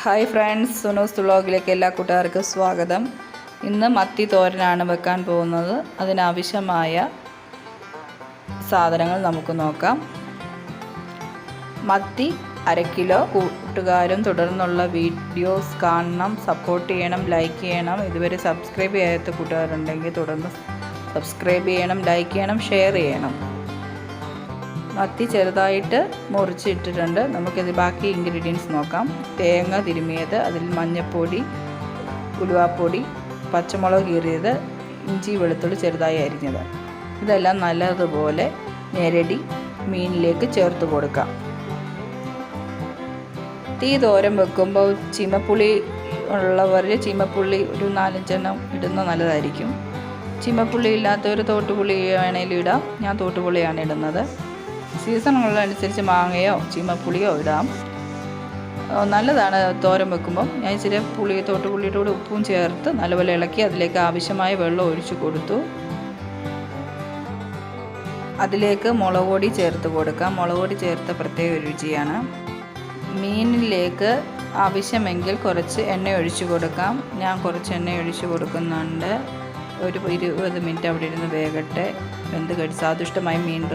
Hi friends സുനൂസ് വ്ളോഗിലേക്ക് എല്ലാ കൂട്ടുകാർക്കും സ്വാഗതം. ഇന്ന് മത്തി തോരനാണ് വെക്കാൻ പോകുന്നത്. അതിനാവശ്യമായ സാധനങ്ങൾ നമുക്ക് നോക്കാം. മത്തി അര കിലോ. കൂട്ടുകാരും തുടർന്നുള്ള വീഡിയോസ് കാണണം. സപ്പോർട്ട് ചെയ്യണം ലൈക്ക് ചെയ്യണം. ഇതുവരെ സബ്സ്ക്രൈബ് ചെയ്യാത്ത കൂട്ടുകാരുണ്ടെങ്കിൽ തുടർന്ന് സബ്സ്ക്രൈബ് ചെയ്യണം ലൈക്ക് ചെയ്യണം ഷെയർ ചെയ്യണം. മത്തി ചെറുതായിട്ട് മുറിച്ചിട്ടിട്ടുണ്ട്. നമുക്കിത് ബാക്കി ഇൻഗ്രീഡിയൻസ് നോക്കാം. തേങ്ങ തിരുമിയത് അതിൽ മഞ്ഞൾപ്പൊടി ഉലുവാപ്പൊടി പച്ചമുളക് കീറിയത് ഇഞ്ചി വെളുത്തുള്ളി ചെറുതായി അരിഞ്ഞത്. ഇതെല്ലാം നല്ലതുപോലെ ഞെരടി മീനിലേക്ക് ചേർത്ത് കൊടുക്കാം. തീ തോരൻ വെക്കുമ്പോൾ ചീമപ്പുളി ഉള്ളവർ ചീമപ്പുള്ളി ഒരു നാലഞ്ചെണ്ണം ഇടുന്ന നല്ലതായിരിക്കും. ചീമപ്പുള്ളി ഇല്ലാത്തൊരു തോട്ടുപുളി വേണേലും ഇടാം. ഞാൻ തോട്ടുപുളിയാണ് ഇടുന്നത്. സീസണുള്ളതനുസരിച്ച് മാങ്ങയോ ചീമപ്പുളിയോ ഇടാം. നല്ലതാണ് തോരൻ വെക്കുമ്പോൾ ഞാൻ ഇച്ചിരി പുളി തോട്ടുപുള്ളിയുടെ കൂടെ ഉപ്പും ചേർത്ത് നല്ലപോലെ ഇളക്കി അതിലേക്ക് ആവശ്യമായ വെള്ളം ഒഴിച്ചു കൊടുത്തു. അതിലേക്ക് മുളക് പൊടി ചേർത്ത് കൊടുക്കാം. മുളക് പൊടി ചേർത്ത പ്രത്യേക രുചിയാണ്. മീനിലേക്ക് ആവശ്യമെങ്കിൽ കുറച്ച് എണ്ണ ഒഴിച്ചു കൊടുക്കാം. ഞാൻ കുറച്ച് എണ്ണ ഒഴിച്ചു കൊടുക്കുന്നുണ്ട്. ഒരു ഇരുപത് മിനിറ്റ് അവിടെ ഇരുന്ന് വേകട്ടെ. വെന്ത് കഴിച്ച് സ്വാദിഷ്ടമായി മീൻ